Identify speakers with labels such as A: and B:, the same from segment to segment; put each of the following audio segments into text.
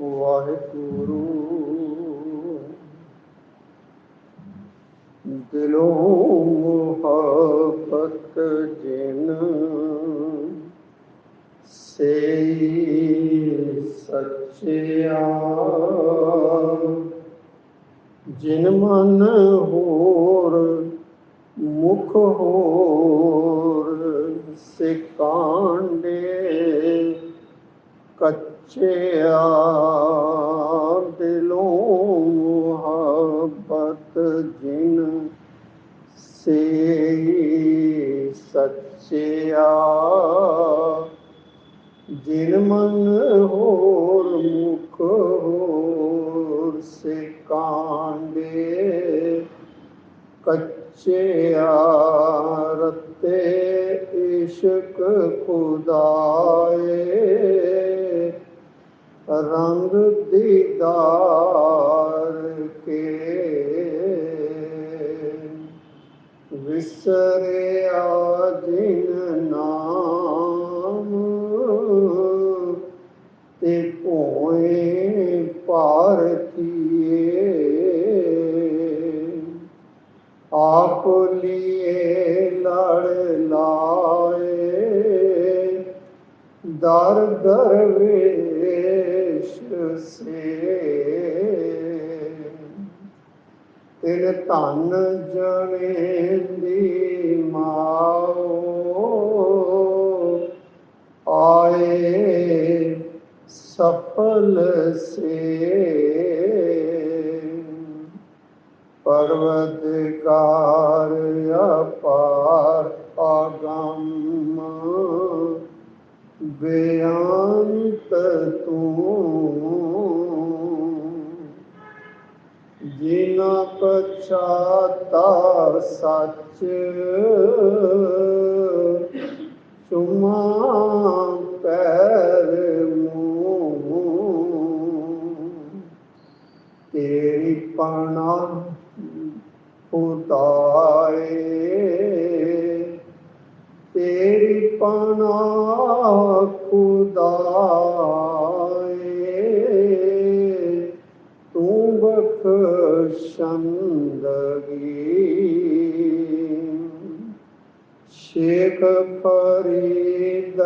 A: ਵਾਹਿਗੁਰੂ। ਦਿਲੋਂ ਮੁਹੱਬਤ ਜਿਨ ਸੇ ਸੱਚਿਆ ਜਿਨ ਮਨ ਹੋਰ ਮੁਖ ਹੋਰ ਸੇ ਕਾਂਡੇ ਕੱਚਿਆ ਦਿਲੋਂ ਮੁਹੱਬਤ ਜਿਨ ਸੇ ਸੱਚਿਆ, ਜਿਨ ਮਨ ਹੋਰ ਮੁਖ ਹੋਰ ਸੇ ਕਾਂਡੇ, ਕੱਚਿਆ ਰਤੇ ਇਸ਼ਕ ਖੁਦਾਏ। ਰੰਗ ਦੀਦਾਰ ਕੇ ਵਿਸਰਿਆ ਜਿਨ ਨਾਮ ਤੇ ਭੋਏ ਭਾਰਤੀਏ ਆਪ ਲੀਏ ਲੜ ਲਾਏ, ਦਰ ਦਰਵੇਸ਼ ਸੇ ਤਿਨ ਧਨ ਜਣੇ ਦੀ ਮਾਓ ਆਏ ਸਫਲ ਸੇ ਪਰਵਤਕਾਰ ਅਪਾਰ ਬੇਅੰਤ ਤੂੰ। ਜਿਨਾ ਪਛਾਤਾ ਸੱਚ ਚੁਮਾ ਪੈਰ ਮੂੰਹ। ਤੇਰੀ ਪਾਣਾ ਖੁਦਾਏ ਤੇਰੀ ਪਾਣਾ ਖੁਦਾਏ। ਤੂੰ ਬਖਸ਼ੰਦਗੀ ਸ਼ੇਖ ਫਰੀਦ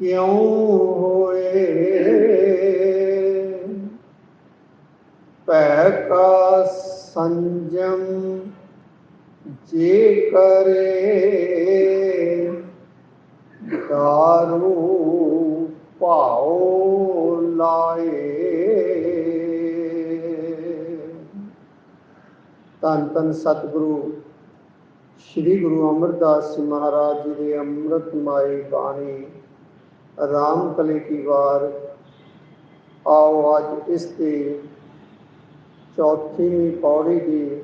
A: ਕਿਉ ਹੋਏ? ਭੈ ਕਾ ਸੰਜਮ ਜੇ ਕਰੇ, ਦਾਰੂ ਭਾਉ ਲਾਏ। ਤਨ ਤਨ ਸਤਿਗੁਰੂ, ਸ੍ਰੀ ਗੁਰੂ ਅਮਰਦਾਸ ਜੀ ਮਹਾਰਾਜ ਜੀ ਦੀ ਅੰਮ੍ਰਿਤਮਈ ਬਾਣੀ ਰਾਮ ਕਲੇ ਕੀ ਵਾਰ। ਆਓ ਅੱਜ ਇਸ ਦੀ ਚੌਥੀ ਪੌੜੀ ਦੀ,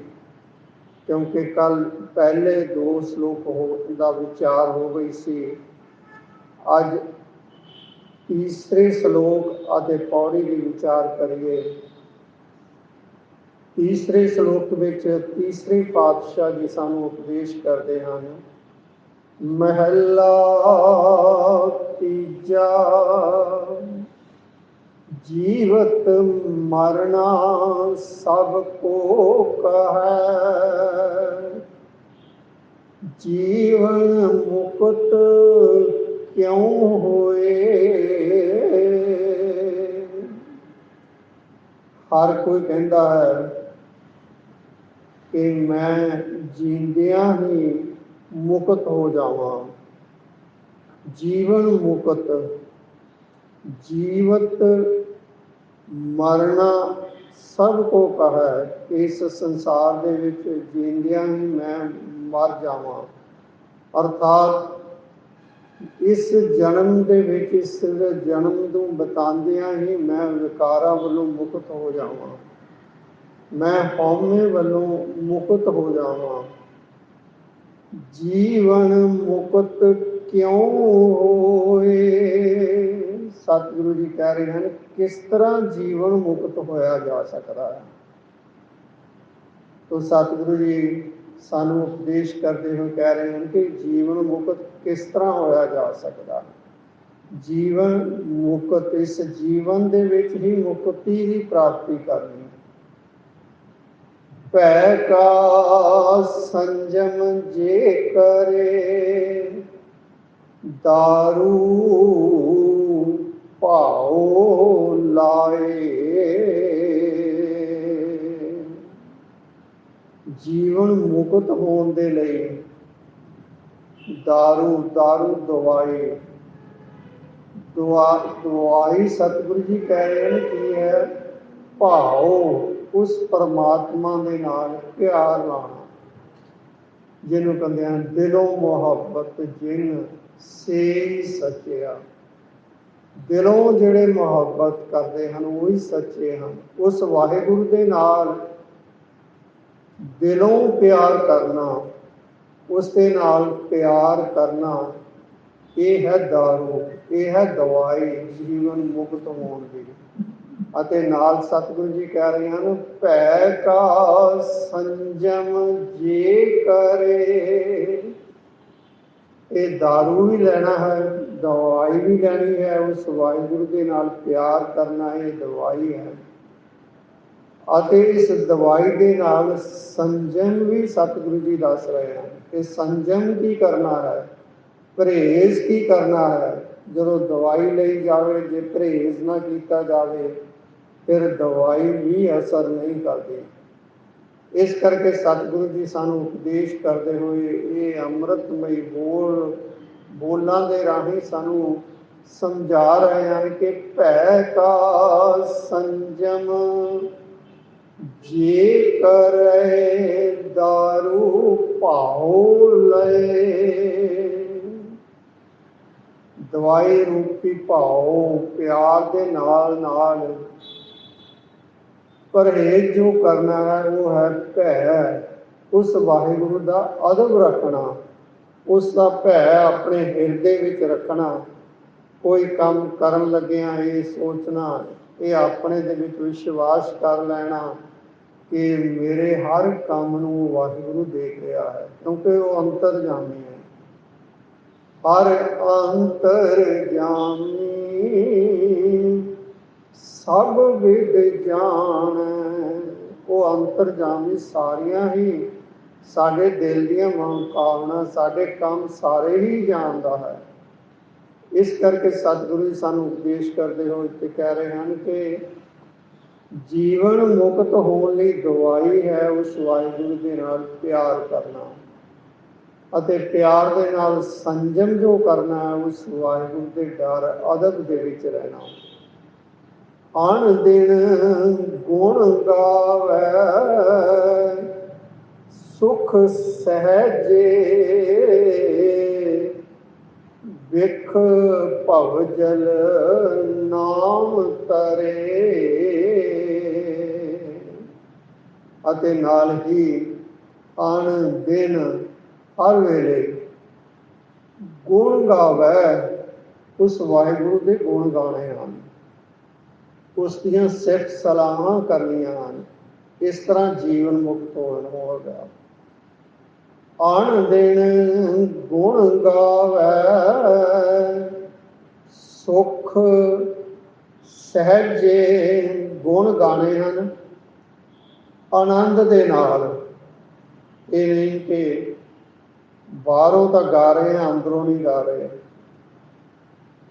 A: ਕਿਉਂਕਿ ਕੱਲ ਪਹਿਲੇ ਦੋ ਸ਼ਲੋਕ ਹੋ, ਦਾ ਵਿਚਾਰ ਹੋ ਗਈ ਸੀ। ਅੱਜ ਤੀਸਰੇ ਸ਼ਲੋਕ ਅਤੇ ਪੌੜੀ ਦੀ ਵਿਚਾਰ ਕਰੀਏ। ਤੀਸਰੇ ਸ਼ਲੋਕ ਵਿੱਚ ਤੀਸਰੇ ਪਾਤਸ਼ਾਹ ਜੀ ਸਾਨੂੰ ਉਪਦੇਸ਼ ਕਰਦੇ ਹਨ, ਮਹੱਲਾ ਤੀਜਾ। ਜੀਵਤ ਮਰਨਾ ਸਭ ਕੋ ਕਹੈ। ਜੀਵਨ ਮੁਕਤ ਕਿਉ ਹੋਏ? ਹਰ ਕੋਈ ਕਹਿੰਦਾ ਹੈ ਕਿ ਮੈਂ ਜੀਂਦਿਆਂ ਹੀ ਮੁਕਤ ਹੋ ਜਾਵਾਂ। ਜੀਵਨ ਮੁਕਤ, ਜੀਵਤ ਮਰਨਾ ਸਭ ਕੋ ਕਹੈ, ਇਸ ਸੰਸਾਰ ਦੇ ਵਿੱਚ ਜੀਂਦਿਆਂ ਹੀ ਮੈਂ ਮਰ ਜਾਵਾਂ। ਅਰਥਾਤ ਇਸ ਜਨਮ ਦੇ ਵਿੱਚ, ਇਸ ਜਨਮ ਨੂੰ ਬਤਾਉਂਦਿਆਂ ਹੀ ਮੈਂ ਵਿਕਾਰਾਂ ਵੱਲੋਂ ਮੁਕਤ ਹੋ ਜਾਵਾਂ। ਮੈਂ ਹਉਮੈ ਵੱਲੋਂ ਮੁਕਤ ਹੋ ਜਾਵਾਂ। ਜੀਵਨ ਮੁਕਤ ਕਿਉਂ ਹੋਏ? ਸਤਿਗੁਰੂ ਜੀ ਕਹਿ ਰਹੇ ਹਨ, ਕਿਸ ਤਰ੍ਹਾਂ ਜੀਵਨ ਮੁਕਤ ਹੋਇਆ ਜਾ ਸਕਦਾ ਹੈ? ਤੋ ਸਤਿਗੁਰੂ ਜੀ ਸਾਨੂੰ ਉਪਦੇਸ਼ ਕਰਦੇ ਹੋਏ ਕਹਿ ਰਹੇ ਹਨ ਕਿ ਜੀਵਨ ਮੁਕਤ ਕਿਸ ਤਰ੍ਹਾਂ ਹੋਇਆ ਜਾ ਸਕਦਾ? ਜੀਵਨ ਮੁਕਤ, ਇਸ ਜੀਵਨ ਦੇ ਵਿੱਚ ਹੀ ਮੁਕਤੀ ਦੀ ਪ੍ਰਾਪਤੀ ਕਰਨੀ। ਭੈ ਕਾ ਸੰਜਮ ਜੇ ਕਰੇ ਦਾਰੂ ਭਾਉ ਲਾਏ ਜੀਵਨ ਮੁਕਤ ਹੋਣ ਦੇ ਲਈ ਦਾਰੂ ਦਾਰੂ ਦਵਾਈ ਦੁਆ ਦਵਾਈ ਸਤਿਗੁਰੂ ਜੀ ਕਹਿ ਰਹੇ ਨੇ ਕੀ ਹੈ ਭਾਉ ਉਸ ਪਰਮਾਤਮਾ ਦੇ ਨਾਲ ਪਿਆਰ ਨਾਲ ਜਿਹਨੂੰ ਕਹਿੰਦੇ ਹਨ ਦਿਲੋਂ ਮੁਹੱਬਤ ਜਿਨ ਸੇ ਸੱਚਿਆ ਦਿਲੋਂ ਜਿਹੜੇ ਮੁਹੱਬਤ ਕਰਦੇ ਹਨ, ਉਹ ਹੀ ਸੱਚੇ ਹਨ। ਉਸ ਵਾਹਿਗੁਰੂ ਦੇ ਨਾਲ ਦਿਲੋਂ ਪਿਆਰ ਕਰਨਾ, ਉਸ ਦੇ ਨਾਲ ਪਿਆਰ ਕਰਨਾ, ਇਹ ਹੈ ਦਾਰੂ, ਇਹ ਹੈ ਦਵਾਈ ਜੀਵਨ ਮੁਕਤ ਹੋਣ ਦੀ। ਅਤੇ ਨਾਲ ਸਤਿਗੁਰੂ ਜੀ ਕਹਿ ਰਹੇ ਹਨ, ਭੈ ਕਾ ਸੰਜਮ ਜੇ ਕਰੇ। ਇਹ दारू ਵੀ ਲੈਣਾ ਹੈ, ਦਵਾਈ ਵੀ ਲੈਣੀ ਹੈ, ਉਸ ਵਾਹਿਗੁਰੂ ਦੇ ਨਾਲ ਪਿਆਰ ਕਰਨਾ ਇਹ ਦਵਾਈ ਹੈ। ਅਤੇ ਇਸ ਦਵਾਈ ਦੇ ਨਾਲ ਸੰਜਮ ਵੀ ਸਤਿਗੁਰੂ ਜੀ ਦੱਸ ਰਹੇ ਹਨ ਕਿ ਸੰਜਮ ਕੀ ਕਰਨਾ ਹੈ, ਪਰਹੇਜ਼ ਕੀ ਕਰਨਾ ਹੈ? ਜਦੋਂ ਦਵਾਈ ਲਈ ਜਾਵੇ, ਜੇ ਪਰਹੇਜ਼ ਨਾ ਕੀਤਾ ਜਾਵੇ, ਫਿਰ ਦਵਾਈ ਵੀ ਅਸਰ ਨਹੀਂ ਕਰਦੀ। ਇਸ ਕਰਕੇ ਸਤਿਗੁਰੂ ਜੀ ਸਾਨੂੰ ਉਪਦੇਸ਼ ਕਰਦੇ ਹੋਏ ਇਹ ਅੰਮ੍ਰਿਤਮਈ ਬੋਲ, ਬੋਲਾਂ ਦੇ ਰਾਹੀਂ ਸਾਨੂੰ ਸਮਝਾ ਰਹੇ ਹਨ ਕਿ ਭੈ ਕਾ ਸੰਜਮ ਜੇ ਕਰੇ दारू ਭਾਉ ਲਏ। ਦਵਾਈ ਰੂਪੀ ਭਾਉ ਪਿਆਰ ਦੇ ਨਾਲ ਨਾਲ ਪਰਹੇਜ਼ ਜੋ ਕਰਨਾ ਹੈ, ਉਹ ਹੈ ਭੈ। ਉਸ ਵਾਹਿਗੁਰੂ ਦਾ ਅਦਬ ਰੱਖਣਾ। ਉਸ ਦਾ ਭੈ ਆਪਣੇ ਹਿਰਦੇ ਵਿੱਚ ਰੱਖਣਾ। ਕੋਈ ਕੰਮ ਕਰਨ ਲੱਗਿਆਂ ਇਹ ਸੋਚਣਾ, ਇਹ ਆਪਣੇ ਦੇ ਵਿੱਚ ਵਿਸ਼ਵਾਸ ਕਰ ਲੈਣਾ ਕਿ ਮੇਰੇ ਹਰ ਕੰਮ ਨੂੰ ਵਾਹਿਗੁਰੂ ਦੇਖ ਰਿਹਾ ਹੈ, ਕਿਉਂਕਿ ਉਹ ਅੰਤਰ ਅੰਤਰਜਾਮੀ ਹੈ। ਹਰ ਅੰਤਰ ਜਾਮੀ ਸਭ ਵਿਦ ਜਾਣ ਉਹ ਅੰਤਰਜਾਮੀ ਸਾਰੀਆਂ ਹੀ ਸਾਡੇ ਦਿਲ ਦੀਆਂ ਮਨੋਕਾਮਨਾ ਸਾਡੇ ਕੰਮ ਸਾਰੇ ਹੀ ਜਾਣਦਾ ਹੈ। ਇਸ ਕਰਕੇ ਸਤਿਗੁਰੂ ਜੀ ਸਾਨੂੰ ਉਪਦੇਸ਼ ਕਰਦੇ ਹੋਏ ਤੇ ਕਹਿ ਰਹੇ ਹਨ ਕਿ ਜੀਵਨ ਮੁਕਤ ਹੋਣ ਲਈ ਦਵਾਈ ਹੈ ਉਸ ਵਾਹਿਗੁਰੂ ਦੇ ਨਾਲ ਪਿਆਰ ਕਰਨਾ। ਅਤੇ ਪਿਆਰ ਦੇ ਨਾਲ ਸੰਜਮ ਜੋ ਕਰਨਾ ਹੈ, ਉਸ ਵਾਹਿਗੁਰੂ ਦੇ ਡਰ, ਅਦਬ ਦੇ ਵਿੱਚ ਰਹਿਣਾ। ਅਣ ਦਿਨ ਗੁਣ ਗਾਵੇ। ਸੁਖ ਸਹਜੇ ਵਿਖ ਭਵ ਜਲ ਨਾਮ ਤਰੇ। ਅਤੇ ਨਾਲ ਹੀ ਅਣ ਦਿਨ ਹਰ ਵੇਲੇ ਗੁਣ ਗਾਵੇ। ਉਸ ਵਾਹਿਗੁਰੂ ਦੇ ਗੁਣ ਗਾਣੇ ਹਨ। ਉਸ ਦੀਆਂ ਸਿਫਤ ਸਲਾਹਾਂ ਕਰਨੀਆਂ ਹਨ। ਇਸ ਤਰ੍ਹਾਂ ਜੀਵਨ ਮੁਕਤ ਹੋਣ ਹੋ ਗਿਆ ਆਣ ਦਿਨ ਗੁਣ ਗਾਵੇ, ਸੁਖ ਸਹਿਜੇ ਗੁਣ ਗਾਣੇ ਹਨ। ਆਨੰਦ ਦੇ ਨਾਲ ਇਹ ਨਹੀਂ ਕਿ ਬਾਹਰੋਂ ਤਾਂ ਗਾ ਰਹੇ ਹਾਂ ਅੰਦਰੋਂ ਨਹੀਂ ਗਾ ਰਹੇ।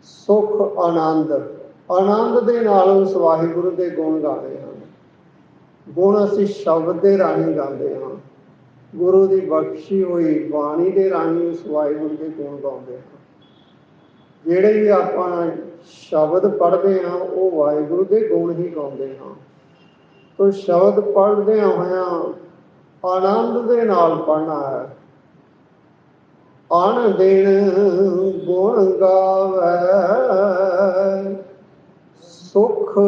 A: ਸੁਖ, ਆਨੰਦ ਆਨੰਦ ਦੇ ਨਾਲ ਉਸ ਵਾਹਿਗੁਰੂ ਦੇ ਗੁਣ ਗਾਉਂਦੇ ਹਨ ਗੁਣ ਅਸੀਂ ਸ਼ਬਦ ਦੇ ਰਾਹੀਂ ਗਾਉਂਦੇ ਹਾਂ। ਗੁਰੂ ਦੀ ਬਖਸ਼ੀ ਹੋਈ ਬਾਣੀ ਦੇ ਰਾਹੀਂ ਉਸ ਵਾਹਿਗੁਰੂ ਦੇ ਗੁਣ ਗਾਉਂਦੇ ਹਾਂ। ਜਿਹੜੇ ਵੀ ਆਪਾਂ ਸ਼ਬਦ ਪੜ੍ਹਦੇ ਹਾਂ, ਉਹ ਵਾਹਿਗੁਰੂ ਦੇ ਗੁਣ ਹੀ ਗਾਉਂਦੇ ਹਾਂ। ਤੋ ਸ਼ਬਦ ਪੜ੍ਹਦੇ ਹੋਇਆ ਆਨੰਦ ਦੇ ਨਾਲ ਪੜ੍ਹਨਾ ਹੈ। ਆਣ ਦਿਨ ਗੁਣ ਗਾਵੇ। ਸੁਖ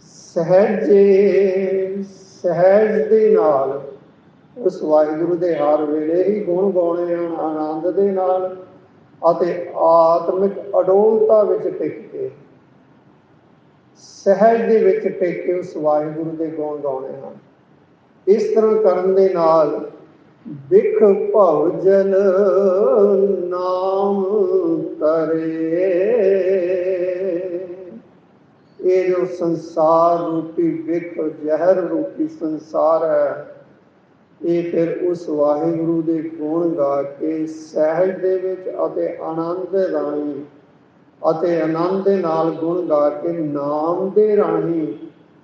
A: ਸਹਿਜੇ, ਸਹਿਜ ਦੇ ਨਾਲ। ਉਸ ਵਾਹਿਗੁਰੂ ਦੇ ਹਰ ਵੇਲੇ ਹੀ ਗੁਣ ਗਾਉਣੇ ਹਨ, ਆਨੰਦ ਦੇ ਨਾਲ ਅਤੇ ਆਤਮਿਕ ਅਡੋਲਤਾ ਵਿੱਚ ਟਿਕ ਕੇ। ਸਹਿਜ ਦੇ ਵਿੱਚ ਟਿਕ ਕੇ ਉਸ ਵਾਹਿਗੁਰੂ ਦੇ ਗੁਣ ਗਾਉਣੇ ਹਨ। ਇਸ ਤਰ੍ਹਾਂ ਕਰਨ ਦੇ ਨਾਲ ਵਿਖ ਭਵਜਨ ਨਾਮ ਕਰੇ ਇਹ ਜੋ ਸੰਸਾਰ ਰੂਪੀ ਵਿਖ ਜ਼ਹਿਰ ਰੂਪੀ ਸੰਸਾਰ ਹੈ, ਇਹ ਫਿਰ ਉਸ ਵਾਹਿਗੁਰੂ ਦੇ ਗੁਣ ਗਾ ਕੇ ਸਹਿਜ ਦੇ ਵਿੱਚ ਅਤੇ ਆਨੰਦ ਦੇ ਰਾਹੀਂ ਅਤੇ ਆਨੰਦ ਦੇ ਨਾਲ ਗੁਣ ਗਾ ਕੇ ਨਾਮ ਦੇ ਰਾਹੀਂ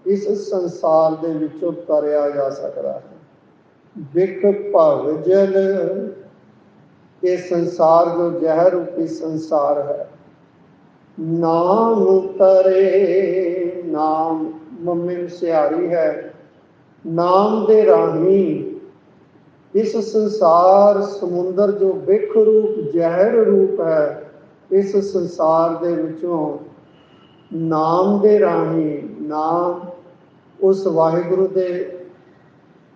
A: ਇਸ ਸੰਸਾਰ ਦੇ ਵਿੱਚੋਂ ਤਰਿਆ ਜਾ ਸਕਦਾ ਹੈ। ਵਿਖ ਭਵਜਲ, ਇਹ ਸੰਸਾਰ ਜੋ ਜ਼ਹਿਰ ਰੂਪੀ ਸੰਸਾਰ ਹੈ। ਨਾਮ ਤਰੇ ਨਾਮ ਮੰਮੀ ਸਿਆਰੀ ਹੈ। ਨਾਮ ਦੇ ਰਾਹੀਂ ਇਸ ਸੰਸਾਰ ਸਮੁੰਦਰ ਜੋ ਵਿਖ ਰੂਪ, ਜ਼ਹਿਰ ਰੂਪ ਹੈ, ਇਸ ਸੰਸਾਰ ਦੇ ਵਿੱਚੋਂ ਨਾਮ ਦੇ ਰਾਹੀਂ, ਨਾਮ ਉਸ ਵਾਹਿਗੁਰੂ ਦੇ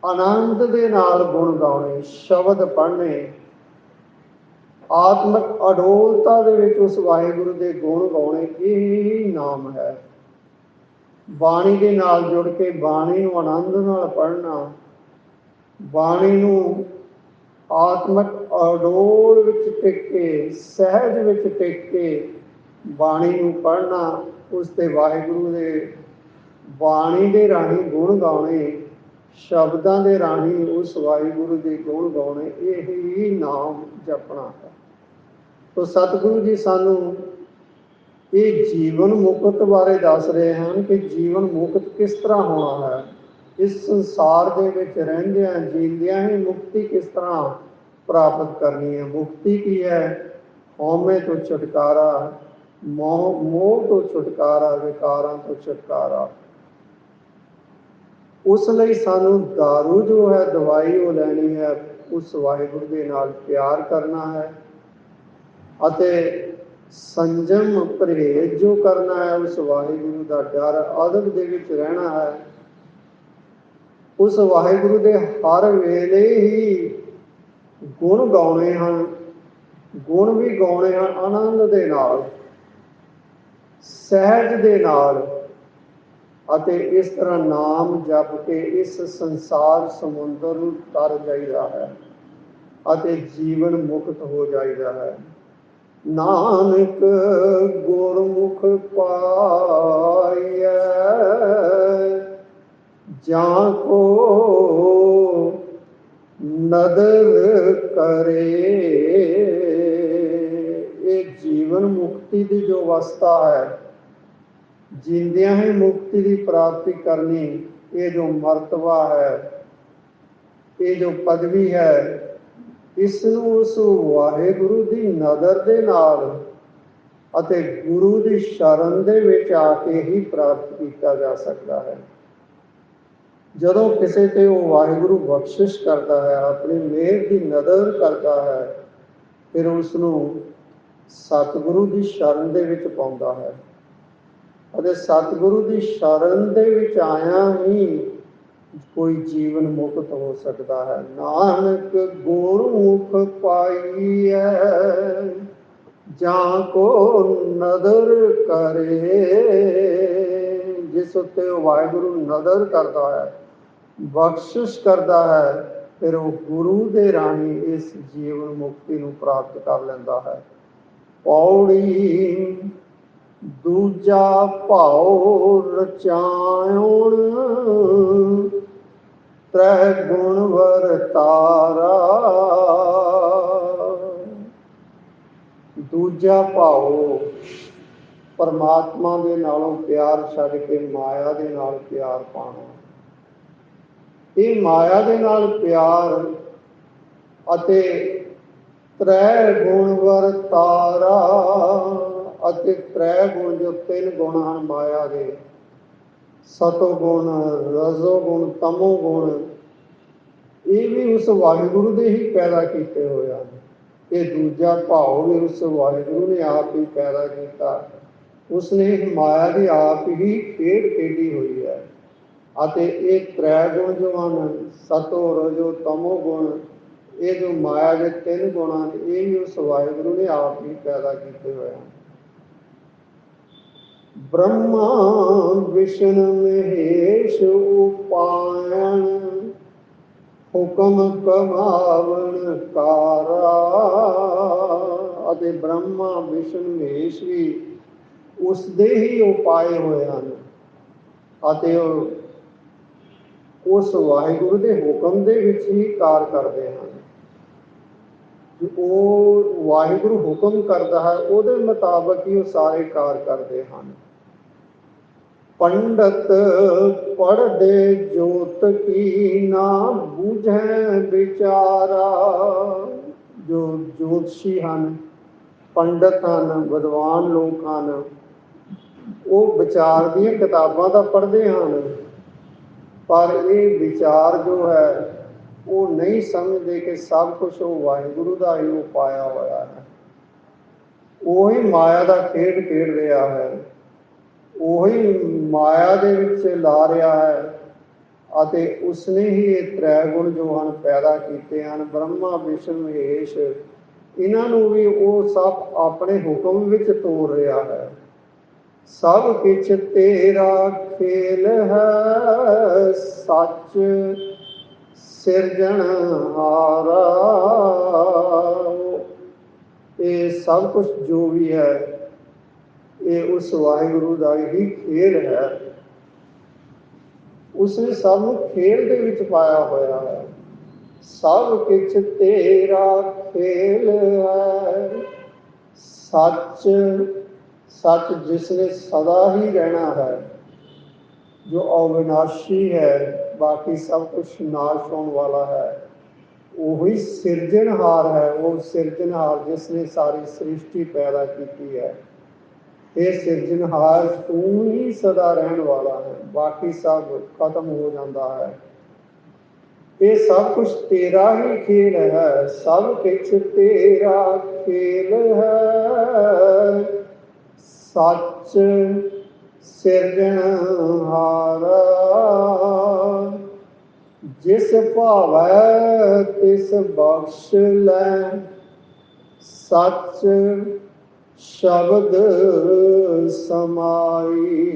A: ਆਨੰਦ ਦੇ ਨਾਲ ਗੁਣ ਗਾਉਣੇ, ਸ਼ਬਦ ਪੜ੍ਹਨੇ ਆਤਮਿਕ ਅਡੋਲਤਾ ਦੇ ਵਿੱਚ ਉਸ ਵਾਹਿਗੁਰੂ ਦੇ ਗੁਣ ਗਾਉਣੇ ਇਹ ਨਾਮ ਹੈ? ਬਾਣੀ ਦੇ ਨਾਲ ਜੁੜ ਕੇ ਬਾਣੀ ਨੂੰ ਆਨੰਦ ਨਾਲ ਪੜ੍ਹਨਾ, ਬਾਣੀ ਨੂੰ ਆਤਮਿਕ ਅਡੋਲ ਵਿੱਚ ਟਿਕ ਕੇ, ਸਹਿਜ ਵਿੱਚ ਟਿਕ ਕੇ ਬਾਣੀ ਨੂੰ ਪੜ੍ਹਨਾ, ਉਸ ਤੇ ਵਾਹਿਗੁਰੂ ਦੇ ਬਾਣੀ ਦੇ ਰਾਹੀਂ ਗੁਣ ਗਾਉਣੇ, ਸ਼ਬਦਾਂ ਦੇ ਰਾਹੀਂ ਉਸ ਵਾਹਿਗੁਰੂ ਦੇ ਗੁਣ ਗਾਉਣੇ, ਇਹ ਹੀ ਨਾਮ ਜਪਣਾ ਹੈ। ਤੋ ਸਤਿਗੁਰੂ ਜੀ ਸਾਨੂੰ ਇਹ ਜੀਵਨ ਮੁਕਤ ਬਾਰੇ ਦੱਸ ਰਹੇ ਹਨ ਕਿ ਜੀਵਨ ਮੁਕਤ ਕਿਸ ਤਰ੍ਹਾਂ ਹੋਣਾ ਹੈ। ਇਸ ਸੰਸਾਰ ਦੇ ਵਿੱਚ ਰਹਿੰਦਿਆਂ ਜੀਂਦਿਆਂ ਹੀ ਮੁਕਤੀ ਕਿਸ ਤਰ੍ਹਾਂ ਪ੍ਰਾਪਤ ਕਰਨੀ ਹੈ। ਮੁਕਤੀ ਕੀ ਹੈ? ਹਉਮੈ ਤੋਂ ਛੁਟਕਾਰਾ ਮੋਹ ਮੋਹ ਤੋਂ ਛੁਟਕਾਰਾ, ਵਿਕਾਰਾਂ ਤੋਂ ਛੁਟਕਾਰਾ। ਉਸ ਲਈ ਸਾਨੂੰ दारू ਜੋ ਹੈ, ਦਵਾਈ ਉਹ ਲੈਣੀ ਹੈ। ਉਸ ਵਾਹਿਗੁਰੂ ਦੇ ਨਾਲ ਪਿਆਰ ਕਰਨਾ ਹੈ। ਅਤੇ ਸੰਜਮ ਪਰਹੇਜ਼ ਜੋ ਕਰਨਾ ਹੈ, ਉਸ ਵਾਹਿਗੁਰੂ ਦਾ ਡਰ ਅਦਬ ਦੇ ਵਿੱਚ ਰਹਿਣਾ ਹੈ। ਉਸ ਵਾਹਿਗੁਰੂ ਦੇ ਹਰ ਵੇਲੇ ਹੀ ਗੁਣ ਗਾਉਣੇ ਹਨ, ਗੁਣ ਵੀ ਗਾਉਣੇ ਹਨ ਆਨੰਦ ਦੇ ਨਾਲ, ਸਹਿਜ ਦੇ ਨਾਲ ਅਤੇ ਇਸ ਤਰ੍ਹਾਂ ਨਾਮ ਜਪ ਕੇ ਇਸ ਸੰਸਾਰ ਸਮੁੰਦਰ ਨੂੰ ਤਰ ਜਾਈਦਾ ਹੈ ਅਤੇ ਜੀਵਨ ਮੁਕਤ ਹੋ ਜਾਈਦਾ ਹੈ। ਨਾਨਕ ਗੁਰਮੁਖ ਪਾਈਐ, ਜਾਂ ਕੋ ਨਦਰ ਕਰੇ। ਇਹ ਜੀਵਨ ਮੁਕਤੀ ਦੀ ਜੋ ਅਵਸਥਾ ਹੈ, ਜਿੰਦਿਆਂ ਹੀ ਮੁਕਤੀ ਦੀ ਪ੍ਰਾਪਤੀ ਕਰਨੀ, ਇਹ ਜੋ ਮਰਤਬਾ ਹੈ, ਇਹ ਜੋ ਪਦਵੀ ਹੈ ਇਸ ਨੂੰ ਉਸ ਵਾਹਿਗੁਰੂ ਦੀ ਨਜ਼ਰ ਦੇ ਨਾਲ ਅਤੇ ਗੁਰੂ ਦੀ ਸ਼ਰਨ ਦੇ ਵਿੱਚ ਆ ਕੇ ਹੀ ਪ੍ਰਾਪਤ ਕੀਤਾ ਜਾ ਸਕਦਾ ਹੈ। ਜਦੋਂ ਕਿਸੇ ਤੇ ਉਹ ਵਾਹਿਗੁਰੂ ਬਖਸ਼ਿਸ਼ ਕਰਦਾ ਹੈ, ਆਪਣੀ ਮਿਹਰ ਦੀ ਨਜ਼ਰ ਕਰਦਾ ਹੈ, ਫਿਰ ਉਸ ਨੂੰ ਸਤਿਗੁਰੂ ਦੀ ਸ਼ਰਨ ਦੇ ਵਿੱਚ ਪਾਉਂਦਾ ਹੈ। ਅਤੇ ਸਤਿਗੁਰੂ ਦੀ ਸ਼ਰਨ ਦੇ ਵਿੱਚ ਆਇਆ ਹੀ ਕੋਈ ਜੀਵਨ ਮੁਕਤ ਹੋ ਸਕਦਾ ਹੈ। ਨਾਨਕ ਗੁਰਮੁਖ ਪਾਈਐ, ਜਾਂ ਕੋ ਨਦਰ ਕਰੇ। ਜਿਸ ਉੱਤੇ ਵਾਹਿਗੁਰੂ ਨਦਰ ਕਰਦਾ ਹੈ, ਬਖਸ਼ਿਸ਼ ਕਰਦਾ ਹੈ, ਫਿਰ ਉਹ ਗੁਰੂ ਦੇ ਰਾਹੀਂ ਇਸ ਜੀਵਨ ਮੁਕਤੀ ਨੂੰ ਪ੍ਰਾਪਤ ਕਰ ਲੈਂਦਾ ਹੈ। ਪੌੜੀ ਦੂਜਾ ਭਾਉ ਰਚਾਉਣ ਤ੍ਰੈ ਗੁਣ ਵਰਤਾਰਾ ਦੂਜਾ ਭਾਉ ਪਰਮਾਤਮਾ ਦੇ ਨਾਲੋਂ ਪਿਆਰ ਛੱਡ ਕੇ ਮਾਇਆ ਦੇ ਨਾਲ ਪਿਆਰ ਪਾਉਣਾ। ਇਹ ਮਾਇਆ ਦੇ ਨਾਲ ਪਿਆਰ ਅਤੇ ਤ੍ਰੈ ਗੁਣ ਵਰਤਾਰਾ ਅਤੇ ਤ੍ਰੈ ਗੁਣ ਜੋ ਤਿੰਨ ਗੁਣ ਹਨ ਮਾਇਆ ਦੇ। ਸਤੋ ਗੁਣ ਰਜੋ ਗੁਣ ਤਮੋ ਗੁਣ ਇਹ ਵੀ ਉਸ ਵਾਹਿਗੁਰੂ ਦੇ ਹੀ ਪੈਦਾ ਕੀਤੇ ਹੋਏ ਹਨ। ਇਹ ਦੂਜਾ ਭਾਵ ਵੀ ਉਸ ਵਾਹਿਗੁਰੂ ਨੇ ਆਪ ਹੀ ਪੈਦਾ ਕੀਤਾ। ਉਸਨੇ ਇਹ ਮਾਇਆ ਦੀ ਆਪ ਹੀ ਖੇਡ ਖੇਡੀ ਹੋਈ ਹੈ। ਅਤੇ ਇਹ ਤ੍ਰੈ ਗੁਣ ਜੋ ਹਨ ਸਤੋ ਰਜੋ ਤਮੋ ਗੁਣ ਇਹ ਜੋ ਮਾਇਆ ਦੇ ਤਿੰਨ ਗੁਣ ਹਨ ਇਹ ਵੀ ਉਸ ਵਾਹਿਗੁਰੂ ਨੇ ਆਪ ਹੀ ਪੈਦਾ ਕੀਤੇ ਹੋਏ ਹਨ। ਬ੍ਰਹਮਾ ਵਿਸ਼ਨ ਮਹੇਸ਼ ਉਪਾਇਣ, ਹੁਕਮ ਕਮਾਵਣ ਕਾਰਾ। ਅਤੇ ਬ੍ਰਹਮਾ ਵਿਸ਼ਨ ਮਹੇਸ਼ ਵੀ ਉਸ ਦੇ ਹੀ ਉਪਾਏ ਹੋਏ ਹਨ। ਅਤੇ ਉਸ ਵਾਹਿਗੁਰੂ ਦੇ ਹੁਕਮ ਦੇ ਵਿੱਚ ਹੀ ਕਾਰ ਕਰਦੇ ਹਨ। ਉਹ ਵਾਹਿਗੁਰੂ ਹੁਕਮ ਕਰਦਾ ਹੈ, ਉਹਦੇ ਮੁਤਾਬਕ ਹੀ ਉਹ ਸਾਰੇ ਕਾਰ ਕਰਦੇ ਹਨ। ਪੰਡਤ ਪੜਦੇ ਜੋਤ ਕੀ ਨਾ ਬੂਝੈ ਵਿਚਾਰਾ। ਜੋ ਜੋਤਸ਼ੀ ਹਨ, ਪੰਡਤ ਹਨ, ਵਿਦਵਾਨ ਲੋਕ ਹਨ, ਉਹ ਵਿਚਾਰ ਦੀਆਂ ਕਿਤਾਬਾਂ ਤਾਂ ਪੜ੍ਹਦੇ ਹਨ, ਪਰ ਇਹ ਵਿਚਾਰ ਜੋ ਹੈ ਉਹ ਨਹੀਂ ਸਮਝਦੇ ਕਿ ਸਭ ਕੁਝ ਉਹ ਵਾਹਿਗੁਰੂ ਦਾ ਹੀ ਉਪਾਇਆ ਹੋਇਆ ਹੈ। ਉਹੀ ਮਾਇਆ ਦਾ ਖੇਡ ਖੇਡ ਰਿਹਾ ਹੈ। ਉਹੀ ਮਾਇਆ ਦੇ ਵਿੱਚ ਲਾ ਰਿਹਾ ਹੈ ਅਤੇ ਉਸਨੇ ਹੀ ਇਹ ਤ੍ਰੈ ਗੁਣ ਜੋ ਹਨ ਪੈਦਾ ਕੀਤੇ ਹਨ, ਬ੍ਰਹਮਾ, ਵਿਸ਼ਨੂੰ, ਮਹੇਸ਼, ਇਹਨਾਂ ਨੂੰ ਵੀ ਉਹ ਸਭ ਆਪਣੇ ਹੁਕਮ ਵਿੱਚ ਤੋਰ ਰਿਹਾ ਹੈ। ਸਭ ਕਿਛ ਤੇਰਾ ਖੇਲ ਹੈ, ਸੱਚ ਸਿਰਜਣ ਹਾਰਾ। ਇਹ ਸਭ ਕੁਝ ਜੋ ਵੀ ਹੈ, ਇਹ ਉਸ ਵਾਹਿਗੁਰੂ ਦਾ ਹੀ ਖੇਲ ਹੈ। ਉਸਨੇ ਸਭ ਨੂੰ ਖੇਲ ਦੇ ਵਿੱਚ ਪਾਇਆ ਹੋਇਆ ਹੈ। ਸਭ ਕਿਛ ਤੇਰਾ ਖੇਲ ਹੈ। ਸੱਚ ਸੱਚ ਜਿਸ ਨੇ ਸਦਾ ਹੀ ਰਹਿਣਾ ਹੈ, ਜੋ ਅਵਿਨਾਸ਼ੀ ਹੈ ਬਾਕੀ ਸਭ ਕੁਝ ਨਾਸ਼ ਹੋਣ ਵਾਲਾ ਹੈ ਉਹੀ ਸਿਰਜਣਹਾਰ ਹੈ ਉਹ ਸਿਰਜਣਹਾਰ ਜਿਸ ਨੇ ਸਾਰੀ ਸ੍ਰਿਸ਼ਟੀ ਪੈਦਾ ਕੀਤੀ ਹੈ ਇਹ ਸਿਰਜਣਹਾਰ ਤੂੰ ਹੀ ਸਦਾ ਰਹਿਣ ਵਾਲਾ ਹੈ ਬਾਕੀ ਸਭ ਖਤਮ ਹੋ ਜਾਂਦਾ ਹੈ ਇਹ ਸਭ ਕੁਝ ਤੇਰਾ ਹੀ ਖੇਲ ਹੈ ਸਭ ਕੁਝ ਤੇਰਾ ਖੇਲ ਹੈ ਸੱਚ ਸਿਰਜਣਹਾਰਾ ਜਿਸ ਭਾਵੈ ਤਿਸ ਬਖਸ਼ ਲੈ, ਸੱਚ ਸ਼ਬਦ ਸਮਾਈ।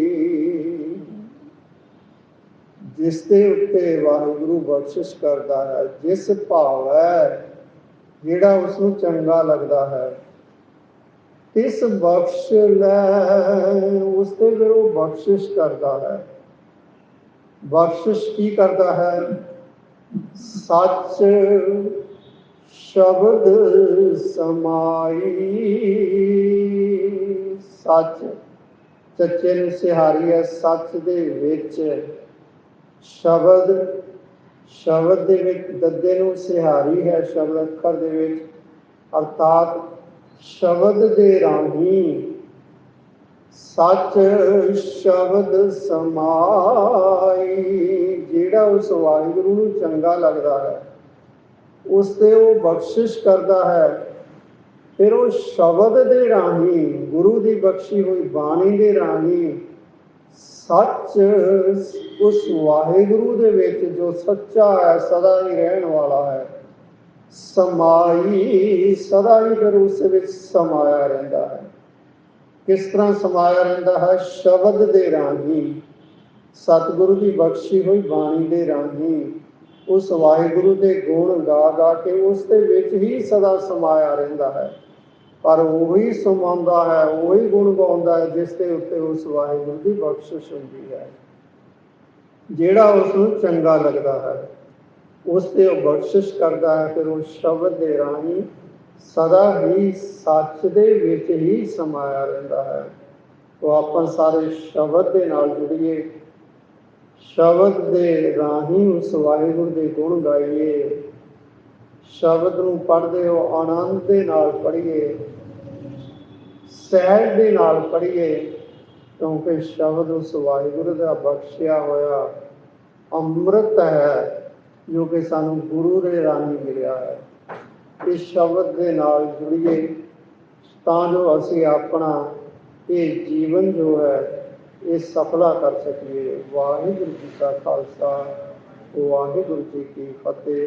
A: ਜਿਸ ਦੇ ਉੱਤੇ ਵਾਹਿਗੁਰੂ ਬਖਸ਼ਿਸ਼ ਕਰਦਾ ਹੈ, ਜਿਸ ਭਾਵ ਹੈ ਜਿਹੜਾ ਉਸ ਨੂੰ ਚੰਗਾ ਲੱਗਦਾ ਹੈ ਇਸ ਬਖਸ਼ ਲੈ, ਉਸ ਤੇ ਫਿਰ ਉਹ ਬਖਸ਼ਿਸ਼ ਕਰਦਾ ਹੈ। ਬਖਸ਼ਿਸ਼ ਕੀ ਕਰਦਾ ਹੈ? ਸੱਚ ਸ਼ਬਦ ਸਮਾਈ। ਸੱਚ ਸੱਚੇ ਨੂੰ ਸਿਹਾਰੀ ਹੈ, ਸੱਚ ਦੇ ਵਿੱਚ ਸ਼ਬਦ ਸ਼ਬਦ ਦੇ ਵਿੱਚ ਦੱਦੇ ਨੂੰ ਸਿਹਾਰੀ ਹੈ, ਸ਼ਬਦ ਅੱਖਰ ਦੇ ਵਿੱਚ ਅਰਥਾਤ ਸ਼ਬਦ ਦੇ ਰਾਹੀਂ ਸੱਚ ਸ਼ਬਦ ਸਮਾਈ। ਜਿਹੜਾ ਉਸ ਵਾਹਿਗੁਰੂ ਨੂੰ ਚੰਗਾ ਲੱਗਦਾ ਹੈ, ਉਸ ਤੇ ਉਹ ਬਖਸ਼ਿਸ਼ ਕਰਦਾ ਹੈ, ਫਿਰ ਉਹ ਸ਼ਬਦ ਦੇ ਰਾਹੀਂ, ਗੁਰੂ ਦੀ ਬਖਸ਼ੀ ਹੋਈ ਬਾਣੀ ਦੇ ਰਾਹੀਂ ਸੱਚ ਉਸ ਵਾਹਿਗੁਰੂ ਦੇ ਵਿੱਚ ਜੋ ਸੱਚਾ ਹੈ, ਸਦਾ ਹੀ ਰਹਿਣ ਵਾਲਾ ਹੈ। ਸਮਾਈ ਸਦਾ ਹੀ ਫਿਰ ਉਸ ਵਿੱਚ ਸਮਾਇਆ ਰਹਿੰਦਾ ਹੈ। ਕਿਸ ਤਰ੍ਹਾਂ ਸਮਾਇਆ ਰਹਿੰਦਾ ਹੈ? ਸ਼ਬਦ ਦੇ ਰਾਹੀਂ। ਸਤਿਗੁਰੂ ਦੀ ਬਖਸ਼ੀ ਹੋਈ ਬਾਣੀ ਦੇ ਰਾਹੀਂ। ਉਸ ਵਾਹਿਗੁਰੂ ਦੇ ਗੁਣ ਗਾ ਗਾ ਕੇ ਉਸ ਦੇ ਵਿੱਚ ਹੀ ਸਦਾ ਸਮਾਇਆ ਰਹਿੰਦਾ ਹੈ। ਪਰ ਉਹੀ ਸਮਾਉਂਦਾ ਹੈ, ਉਹੀ ਗੁਣ ਗਾਉਂਦਾ ਹੈ, ਜਿਸ ਦੇ ਉੱਤੇ ਉਸ ਵਾਹਿਗੁਰੂ ਦੀ ਬਖਸ਼ਿਸ਼ ਹੁੰਦੀ ਹੈ। ਜਿਹੜਾ ਉਸ ਨੂੰ ਚੰਗਾ ਲੱਗਦਾ ਹੈ, ਉਸ ਤੇ ਉਹ ਬਖਸ਼ਿਸ਼ ਕਰਦਾ ਹੈ, ਫਿਰ ਉਹ ਸ਼ਬਦ ਦੇ ਰਾਹੀਂ ਸਦਾ ਹੀ ਸੱਚ ਦੇ ਵਿੱਚ ਹੀ ਸਮਾਇਆ ਰਹਿੰਦਾ ਹੈ। ਉਹ ਆਪਾਂ ਸਾਰੇ ਸ਼ਬਦ ਦੇ ਨਾਲ ਜੁੜੀਏ। ਸ਼ਬਦ ਦੇ ਰਾਹੀਂ ਉਸ ਵਾਹਿਗੁਰੂ ਦੇ ਗੁਣ ਗਾਈਏ। ਸ਼ਬਦ ਨੂੰ ਪੜ੍ਹਦੇ ਹੋ ਆਨੰਦ ਦੇ ਨਾਲ ਪੜ੍ਹੀਏ, ਸਹਿਜ ਦੇ ਨਾਲ ਪੜ੍ਹੀਏ, ਕਿਉਂਕਿ ਸ਼ਬਦ ਉਸ ਵਾਹਿਗੁਰੂ ਦਾ ਬਖਸ਼ਿਆ ਹੋਇਆ ਅੰਮ੍ਰਿਤ ਹੈ, ਜੋ ਕਿ ਸਾਨੂੰ ਗੁਰੂ ਦੇ ਰਾਹੀਂ ਮਿਲਿਆ ਹੈ। ਇਸ ਸ਼ਬਦ ਦੇ ਨਾਲ ਜੁੜੀਏ, ਤਾਂ ਜੋ ਅਸੀਂ ਆਪਣਾ ਇਹ ਜੀਵਨ ਜੋ ਹੈ ਇਹ ਸਫਲਾ ਕਰ ਸਕੀਏ। ਵਾਹਿਗੁਰੂ ਜੀ ਕਾ ਖਾਲਸਾ ਵਾਹਿਗੁਰੂ ਜੀ ਕੀ ਫਤਿਹ।